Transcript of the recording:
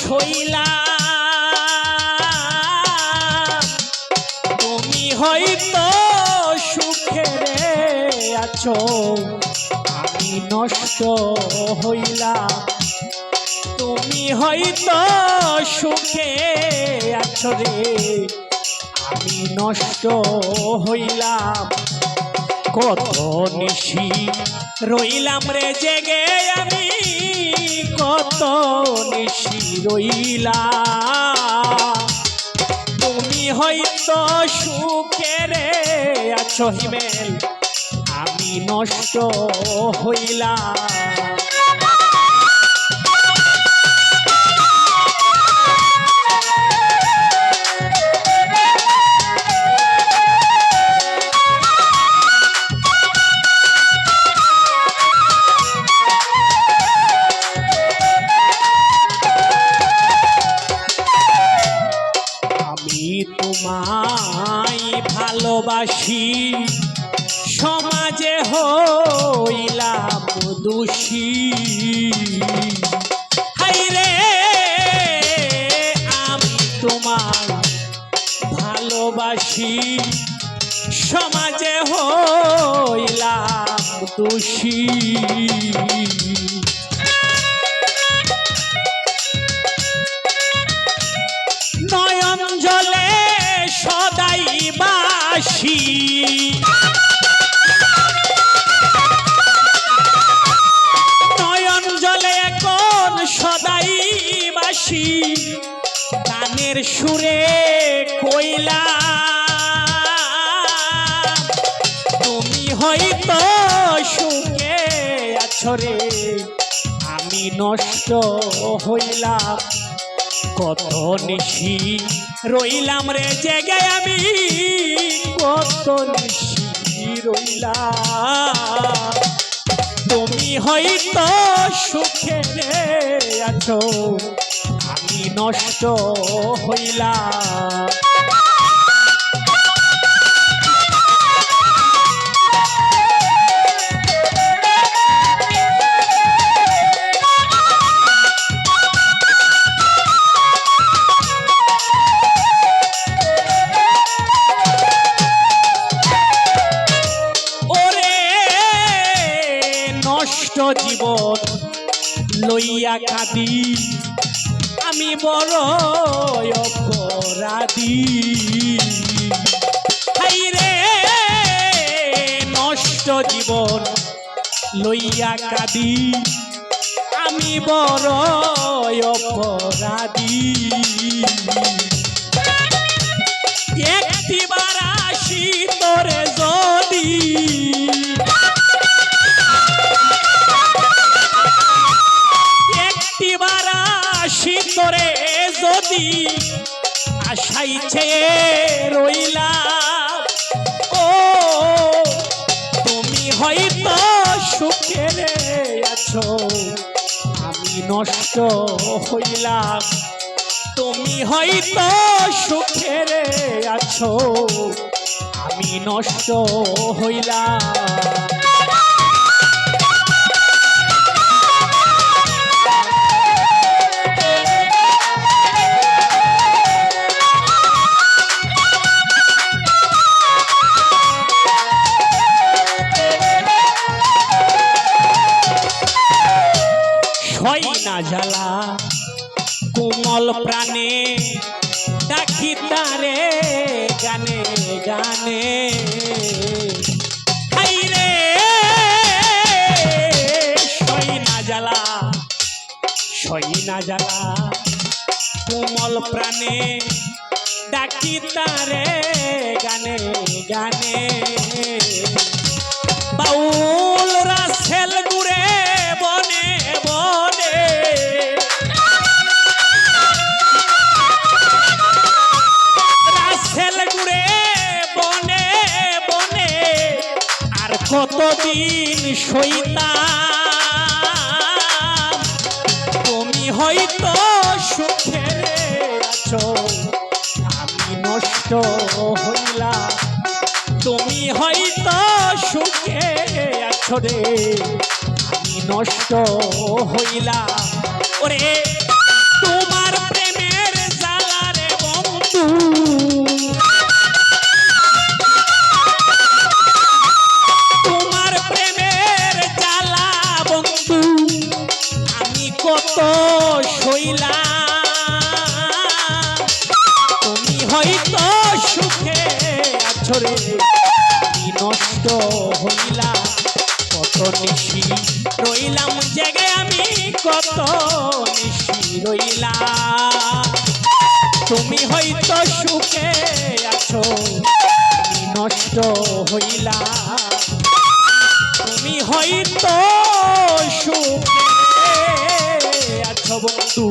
শৈলা তুমি হয়তো সুখেরে আছো, আমি নষ্ট হইলা তুমি হয়তো সুখে আছো রে, আমি নষ্ট হইলাম। কত নিশি রইলাম রে জেগে আমি, কত নিশি রইলা তুমি হয়তো সুখেরে আছো হিমেল, আমি নষ্ট হইলাম। তোমায় ভালোবাসি। সমাজে হইলাম দোষী। হাইরে আমি তোমায় ভালোবাসি। সমাজে হইলাম দোষী। গানের সুরে কইলা, তুমি হয়তো সুখে আছো রে, আমি নষ্ট হইলাম। কত নিশি রইলাম রে, জেগে আমি কত নিশি রইলাম। তুমি হয়তো সুখে আছো নষ্ট হইলা। নষ্ট জীবন লইয়া কাঁদি। আমি বড় অপরাধী। হাইরে নষ্ট জীবন লইয়া কাঁদি। আমি বড় অপরাধী। তোরে যদি আশাইছে রইলাম, ও, তুমি হয়তো সুখের আছো, আমি নষ্ট হইলাম। তুমি হয়তো সুখের আছো, আমি নষ্ট হইলাম। সই না জ্বালা। কোমল প্রাণে ডাকি তারে, গানে গানে। হাইরে সই না জ্বালা সই না জ্বালা। কোমল প্রাণে ডাকি তারে, গানে গানে। কতদিন সইতাম তুমি হয়তো সুখে আছো, আমি নষ্ট হইলাম। তুমি হয়তো সুখে আছো রে, আমি নষ্ট হইলাম। ওরে হয়তো সুখে আছো রে। আমি নষ্ট হইলা, কত নিশি রইলাম জায়গায় আমি, কত নিশি রইলা। তুমি হয়তো সুখে আছো নষ্ট হইলা। তুমি হয়তো সুখে আছো বন্ধু।